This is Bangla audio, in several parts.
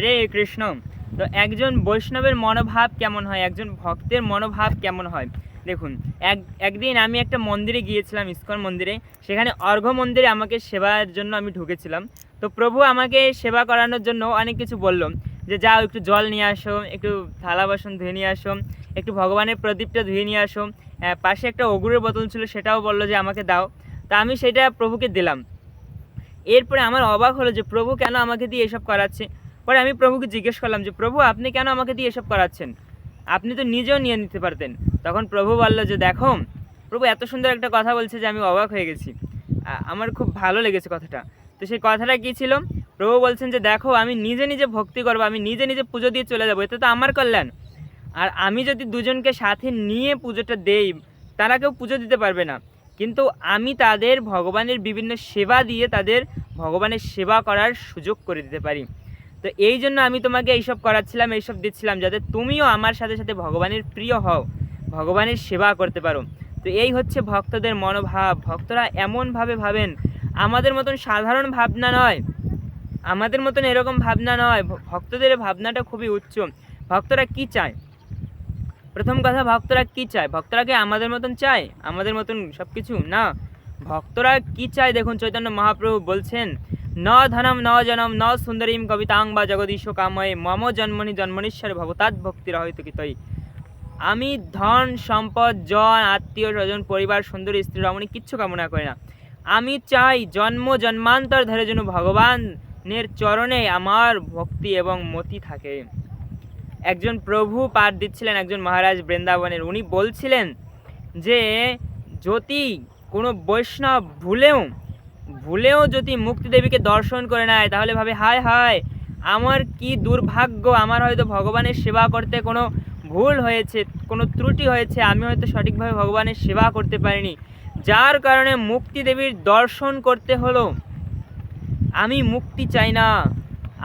হরে কৃষ্ণ। তো একজন বৈষ্ণবের মনোভাব কেমন হয়? একজন ভক্তের মনোভাব কেমন হয়? দেখুন এক একদিন আমি একটা মন্দিরে গিয়েছিলাম ইস্কন মন্দিরে। সেখানে অর্ঘ মন্দিরে আমাকে সেবার জন্য আমি ঢুকেছিলাম। তো প্রভু আমাকে সেবা করানোর জন্য অনেক কিছু বলল যে যাও একটু জল নিয়ে আসো একটু থালা বাসন ধুয়ে নিয়ে আসো একটু ভগবানের প্রদীপটা ধুয়ে নিয়ে আসো। আহ, পাশে একটা অগুরের বোতল ছিল সেটাও বলল যে আমাকে দাও। তা আমি সেটা প্রভুকে দিলাম। এরপরে আমার অবাক হলো যে প্রভু কেন আমাকে দিয়ে এসব করাচ্ছে? পরে আমি প্রভুকে জিজ্ঞেস করলাম যে, প্রভু, আপনি কেন আমাকে দিয়ে এসব করাচ্ছেন? আপনি তো নিজেও নিয়ে নিতে পারতেন। তখন প্রভু বলল যে, দেখো, প্রভু এত সুন্দর একটা কথা বলছে যে, আমি অবাক হয়ে গেছি। আমার খুব ভালো লেগেছে কথাটা। তো সেই কথাটা কী ছিল? প্রভু বলছেন যে, দেখো, আমি নিজে নিজে ভক্তি করব, আমি নিজে নিজে পুজো দিয়ে চলে যাব এটা তো আমার কল্যাণ। আর আমি যদি দুজনকে সাথে নিয়ে পুজোটা দেই, তারা কেউ পুজো দিতে পারবে না। কিন্তু আমি তাদের ভগবানের বিভিন্ন সেবা দিয়ে তাদের ভগবানের সেবা করার সুযোগ করে দিতে পারি। তো এই জন্য আমি তোমাকে এইসব করাচ্ছিলাম, এইসব দিচ্ছিলাম যাতে তুমিও আমার সাথে সাথে ভগবানের প্রিয় হও, ভগবানের সেবা করতে পারো। তো এই হচ্ছে ভক্তদের মনোভাব। ভক্তরা এমনভাবে ভাবেন, আমাদের মতন সাধারণ ভাবনা নয়। আমাদের মতন এরকম ভাবনা নয়। ভক্তদের ভাবনাটা খুবই উচ্চ। ভক্তরা কি চায়? প্রথম কথা, ভক্তরা কি চায়? ভক্তরা কি আমাদের মতন চায়? আমাদের মতন সব কিছু না। ভক্তরা কি চায়? দেখুন, চৈতন্য মহাপ্রভু বলছেন ন ধনম, ন জনম, ন সুন্দরীম কবিতাং বা জগদীশ কাময়ে মম জন্মনি জন্মনীশ্বর ভবতাৎ ভক্তির হয়তো কি তৈ আমি ধন, সম্পদ, জন, আত্মীয় স্বজন, পরিবার, সুন্দরী, স্ত্রী, রমণী কিচ্ছু কামনা করি না। আমি চাই জন্ম জন্মান্তর ধরে যেন ভগবানের চরণে আমার ভক্তি এবং মতি থাকে। একজন প্রভু পাঠ দিচ্ছিলেন একজন মহারাজ বৃন্দাবনের। উনি বলছিলেন যে, যদি কোনো বৈষ্ণব ভুলেও ভুলেও যদি মুক্তিদেবীকে দর্শন করে নেয়, তাহলে ভাবে, হায় হায়, আমার কি দুর্ভাগ্য, আমার হয়তো ভগবানের সেবা করতে কোনো ভুল হয়েছে, কোনো ত্রুটি হয়েছে, আমি হয়তো সঠিকভাবে ভগবানের সেবা করতে পারিনি। যার কারণে মুক্তিদেবীর দর্শন করতে হলো। আমি মুক্তি চাই না,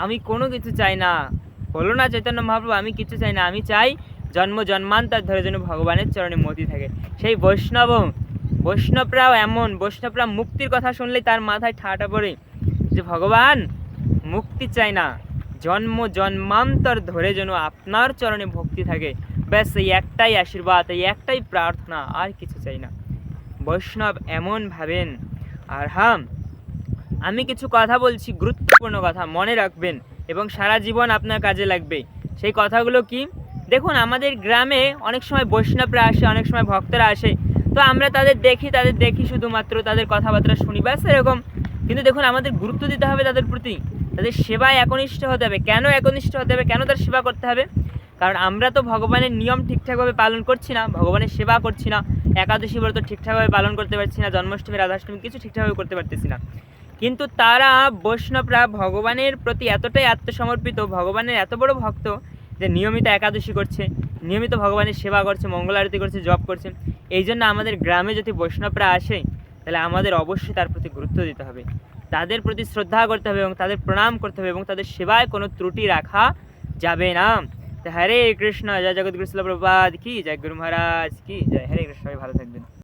আমি কোনো কিছু চাই না। হলো না, চৈতন্য মহাপ্রভু, আমি কিছু চাই না, আমি চাই জন্ম জন্মান্তর ধরে যেন ভগবানের চরণে মতি থাকে। সেই বৈষ্ণব বৈষ্ণবরাও এমন, বৈষ্ণবরা মুক্তির কথা শুনলেই তার মাথায় ঠাটা পড়ে যে, ভগবান, মুক্তি চাই না। জন্ম জন্মান্তর ধরে যেন আপনার চরণে ভক্তি থাকে। ব্যাস, এই একটাই আশীর্বাদ, এই একটাই প্রার্থনা, আর কিছু চাই না। বৈষ্ণব এমন ভাবেন, আর হাম, আমি কিছু কথা বলছি, গুরুত্বপূর্ণ কথা, মনে রাখবেন এবং সারা জীবন আপনার কাজে লাগবে। সেই কথাগুলো কি? দেখুন, আমাদের গ্রামে অনেক সময় বৈষ্ণবরা আসে, অনেক সময় ভক্তরা আসে। তো আমরা তাদের দেখি তাদের দেখি শুধুমাত্র, তাদের কথাবার্তা শুনি, ব্যাস এরকম। কিন্তু দেখুন, আমাদের গুরুত্ব দিতে হবে তাদের প্রতি। তাদের সেবায় একনিষ্ঠ হতে হবে। কেন একনিষ্ঠ হতে হবে? কেন তার সেবা করতে হবে? কারণ আমরা তো ভগবানের নিয়ম ঠিকঠাকভাবে পালন করছি না, ভগবানের সেবা করছি না, একাদশী ব্রত ঠিকঠাকভাবে পালন করতে পারছি না, জন্মাষ্টমী, রাধাষ্টমী কিছু ঠিকঠাকভাবে করতে পারতেছি না। কিন্তু তারা বৈষ্ণবরা ভগবানের প্রতি এতটাই আত্মসমর্পিত, ভগবানের এত বড় ভক্ত যে নিয়মিত একাদশী করছে, নিয়মিত ভগবানের সেবা করছে, মঙ্গল আরতি করছে, জপ করছে, এই জন্য আমাদের গ্রামে যদি বৈষ্ণবরা আসে, তাহলে আমাদের অবশ্যই তার প্রতি গুরুত্ব দিতে হবে। তাদের প্রতি শ্রদ্ধা করতে হবে এবং তাদের প্রণাম করতে হবে এবং তাদের সেবায় কোনো ত্রুটি রাখা যাবে না। হরে কৃষ্ণ, জয় জগৎ কৃষ্ণ প্রপাদ কি জয় গুরু মহারাজ, কি জয়। হরে কৃষ্ণ ভালো থাকবেন।